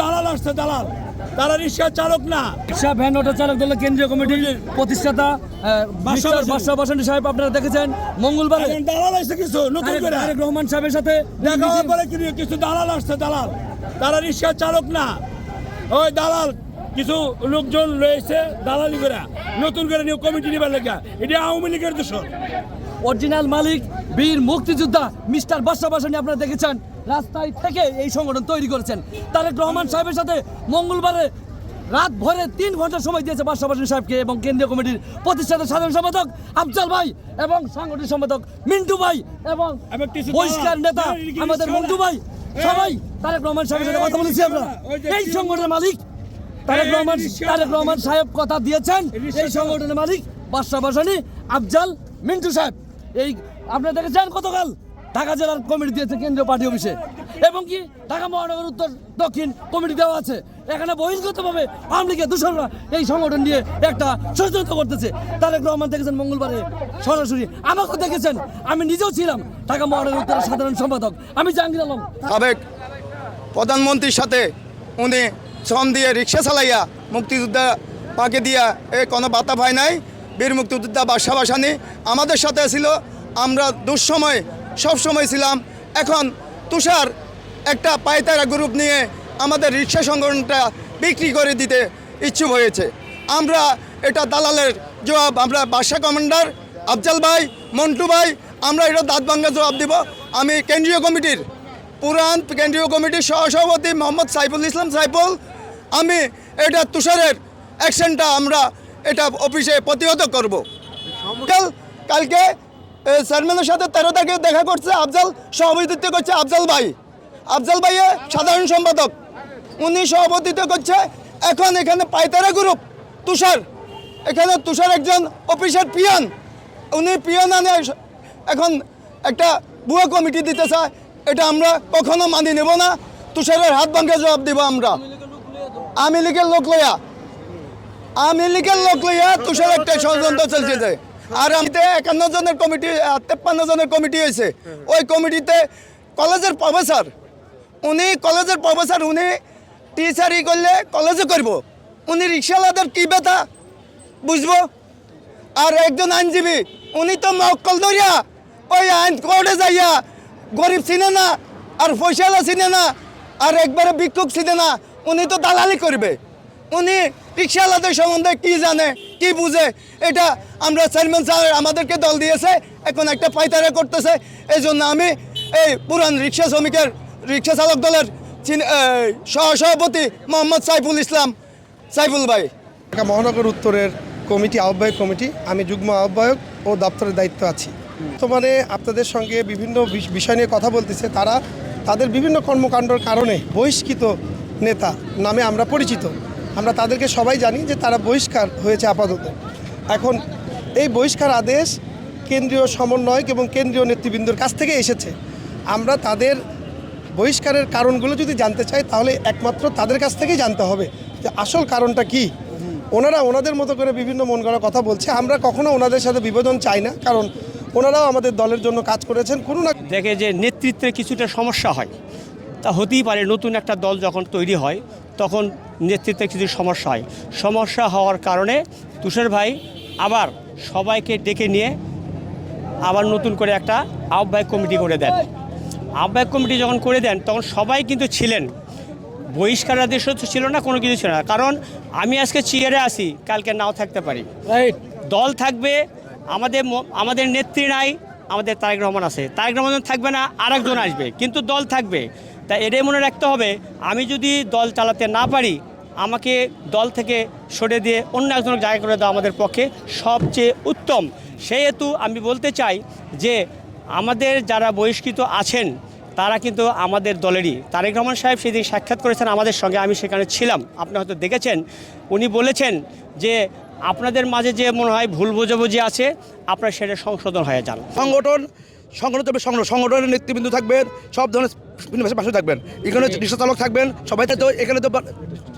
দালাল আসছে দালাল। তারা রিক্সা চালক না। রিক্সা ভ্যান অটো চালক দলের কেন্দ্রীয় কমিটির প্রতিষ্ঠাতা বাদশা বাসানি। সাহেব আপনারা দেখেছেন? মঙ্গলবার দালাল আসছে কিছু? নতুন করে। তারেক রহমান সাহেবের সাথে দেখা হওয়ার পরে কিছু দালাল আসছে? দালাল। তারা রিক্সা চালক না। ওই দালাল কিছু লোকজন রয়েছে দালালি করে। নতুন করে নিউ কমিটি নিবার লেখা এটা আওয়ামী লীগের দোষর। অরিজিনাল মালিক বীর মুক্তিযোদ্ধা মিস্টার বাদশা বাসানি আপনারা দেখেছেন রাস্তায় থেকে এই সংগঠন তৈরি করেছেন। তারেক রহমান সাহেবের সাথে মঙ্গলবারে রাত ভরে তিন ঘণ্টা সময় দিয়েছে বাদশা বাসানি সাহেবকে এবং কেন্দ্রীয় কমিটির প্রতিষ্ঠাতা সাধারণ সম্পাদক আফজাল ভাই এবং সাংগঠনিক সম্পাদক মিন্টু ভাই এবং বহিষ্কার নেতা আমাদের। মন্টু ভাই। সবাই তারেক রহমান সাহেবের সাথে কথা বলেছি আমরা। এই সংগঠনের মালিক। তারেক রহমান তারেক রহমান সাহেব কথা দিয়েছেন। এই সংগঠনের মালিক বাদশা বাসানি আফজাল মিন্টু সাহেব। এই আপনারা দেখেছেন গতকাল ঢাকা জেলার কমিটি দিয়েছে কেন্দ্রীয় পার্টি অফিসে। এবং কি ঢাকা মহানগর উত্তর দক্ষিণ কমিটি দেওয়া আছে। এখানে বহিষ্কৃতভাবে আওয়ামী লীগের দূষণরা এই সংগঠন নিয়ে একটা ষড়যন্ত্র করতেছে। তারেক রহমান দেখেছেন মঙ্গলবারে সরাসরি। আমাকেও দেখেছেন। আমি নিজেও ছিলাম ঢাকা মহানগর উত্তরের সাধারণ সম্পাদক। আমি জাহাঙ্গীর আলম। সাবেক প্রধানমন্ত্রীর সাথে উনি শ্রম দিয়ে রিক্সা চালাইয়া মুক্তিযোদ্ধা পাকে দিয়া এ কোনো বাতা পায় নাই। বীর মুক্তিযোদ্ধা বাসা বাসানি আমাদের সাথে ছিল। আমরা দুঃসময় সব সময় ছিলাম। এখন তুষার একটা পায়তারা গ্রুপ নিয়ে আমাদের রিক্সা সংগঠনটা বিক্রি করে দিতে ইচ্ছুক হয়েছে। আমরা এটা দালালের জবাব, আমরা বাসা কমান্ডার আফজাল ভাই, মন্টু ভাই, আমরা এটা দাঁত ভাঙ্গা জবাব দিব। আমি কেন্দ্রীয় কমিটির পুরান কেন্দ্রীয় কমিটির সহসভাপতি মোহাম্মদ সাইফুল ইসলাম সাইফুল। আমি এটা তুষারের অ্যাকশনটা আমরা এটা অফিসে প্রতিহত করব। কাল, কালকে চেয়ারম্যানের সাথে তেরো তারিখে দেখা করছে আফজাল, সভাপতিত্ব করছে আফজাল ভাই। আফজাল ভাইয়ে সাধারণ সম্পাদক। উনি সভাপতিত্ব করছে এখন এখানে পাইতারা গ্রুপ, তুষার। এখানে তুষার একজন অফিসের পিয়ন। উনি পিয়ন আনে এখন একটা বুয়া কমিটি দিতে চায় এটা আমরা কখনো মানি নেব না। তুষারের হাত ভাঙ্গে জবাব দিব আমরা। আমি লীগের লোক লইয়া। আমি লীগের লোক লইয়া তুষার একটা ষড়যন্ত্র চলছে যে আর আমিতে একান্ন জনের কমিটি তেপ্পান্ন জনের কমিটি হয়েছে ওই কমিটিতে কলেজের প্রফেসর, উনি কলেজের প্রফেসর, উনি টিচারই করলে কলেজে করব। উনি রিক্সাওয়ালাদের কী ব্যথা, বুঝব? আর একজন আইনজীবী, উনি তো মক্কল ধরিয়া ওই আইন কোর্টে যাইয়া গরিব চিনে না, আর পয়সালা চিনে না, আর একবারে ভিক্ষুক চিনে না, উনি তো দালালি করবে। উনি রিক্সাওয়ালাদের সম্বন্ধে কি জানে, কি বুঝে, এটা আমরা চেয়ারম্যান স্যার আমাদেরকে দল দিয়েছে, এখন একটা পাইতারা করতেছে। এই জন্য আমি এই পুরান রিক্সা শ্রমিকের, রিক্সা চালক দলের সহসভাপতি মোহাম্মদ সাইফুল ইসলাম। সাইফুল ভাই। ঢাকা মহানগর উত্তরের কমিটি, আহ্বায়ক কমিটি, আমি যুগ্ম আহ্বায়ক ও দপ্তরের দায়িত্ব আছি। বর্তমানে আপনাদের সঙ্গে বিভিন্ন বিষ- বিষয় নিয়ে কথা বলতেছে, তারা তাদের বিভিন্ন কর্মকাণ্ডর কারণে বহিষ্কৃত নেতা নামে আমরা পরিচিত। আমরা তাদেরকে সবাই জানি যে তারা বহিষ্কার হয়েছে আপাতত। এখন এই বহিষ্কার আদেশ কেন্দ্রীয় সমন্বয়ক এবং কেন্দ্রীয় নেতৃবৃন্দর কাছ থেকে এসেছে। আমরা তাদের বহিষ্কারের কারণগুলো যদি জানতে চাই, তাহলে একমাত্র তাদের কাছ থেকেই জানতে হবে যে আসল কারণটা কি। ওনারা ওনাদের মতো করে বিভিন্ন মন গড়া কথা বলছে। আমরা কখনো ওনাদের সাথে বিবোধন চাই না, কারণ ওনারাও আমাদের দলের জন্য কাজ করেছেন। কোনো না দেখে যে নেতৃত্বে কিছুটা সমস্যা হয়। তা হতেই পারে নতুন একটা দল যখন তৈরি হয়, তখন নেতৃত্বে কিছু সমস্যা হয়। সমস্যা হওয়ার কারণে তুষার ভাই আবার সবাইকে ডেকে নিয়ে আবার নতুন করে একটা আহ্বায়ক কমিটি করে দেন। আহ্বায়ক কমিটি যখন করে দেন তখন সবাই কিন্তু ছিলেন। বহিষ্কার আদেশ তো ছিল না কোনো কিছু ছিল না। কারণ আমি আজকে চেয়ারে আসি কালকে নাও থাকতে পারি। দল থাকবে আমাদের আমাদের নেত্রী নাই আমাদের তারেক রহমান আছে। তারেক রহমান থাকবে না আরেকজন আসবে। কিন্তু দল থাকবে। তা এটাই মনে রাখতে হবে, আমি যদি দল চালাতে না পারি, আমাকে দল থেকে সরে দিয়ে অন্য একজনের জায়গা করে দেওয়া আমাদের পক্ষে সবচেয়ে উত্তম। সেহেতু আমি বলতে চাই যে, আমাদের যারা বহিষ্কৃত আছেন, তারা কিন্তু আমাদের দলেরই। তারেক রহমান সাহেব সেদিন সাক্ষাৎ করেছেন আমাদের সঙ্গে, আমি সেখানে ছিলাম। আপনি হয়তো দেখেছেন, উনি বলেছেন যে আপনাদের মাঝে যে মনে হয় ভুল বোঝাবুঝি আছে আপনার সেটা সংশোধন হয়ে যান। সংগঠন সংগঠন তবে সংগঠন সংগঠনের নেতৃবৃন্দ থাকবেন সব ধরনের ভাষা থাকবেন। এখানে রিক্সা চালক থাকবেন সবাই তো এখানে তো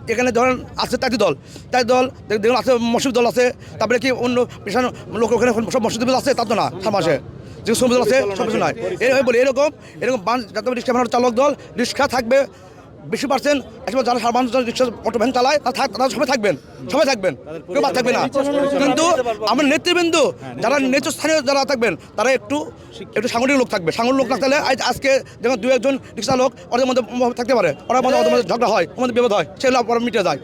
এখানে ধরেন আছে চারটি দল চারটি দল দেখ- দেখুন আছে মসজিদ দল আছে তারপরে কি অন্য পেশার লোক ওখানে সব মসজিদ দল আছে? তা তো না থামাসে যে শ্রমিক দল আছে সব কিছু নয় এরকম বলি এরকম এরকম বান জাতীয় রিক্সা চালক দল রিক্সা থাকবে বেশি পার্সেন্ট আসলে যারা সাধারণ রিক্সা অটো ভ্যান চালায়, তারা তারা সবাই থাকবেন সবাই থাকবেন, কেউ বাদ থাকবে না। কিন্তু আমার নেতৃবৃন্দ, যারা নেতৃস্থানীয় যারা থাকবেন, তারা একটু একটু সাংগঠনিক লোক থাকবে। সাংগঠনিক লোক না থাকলে আজকে যেমন দু একজন রিক্সা লোক ওদের মধ্যে থাকতে পারে। ওরা মধ্যে ওদের ঝগড়া হয় মধ্যে বিপদ হয় সেগুলো মিটে যায়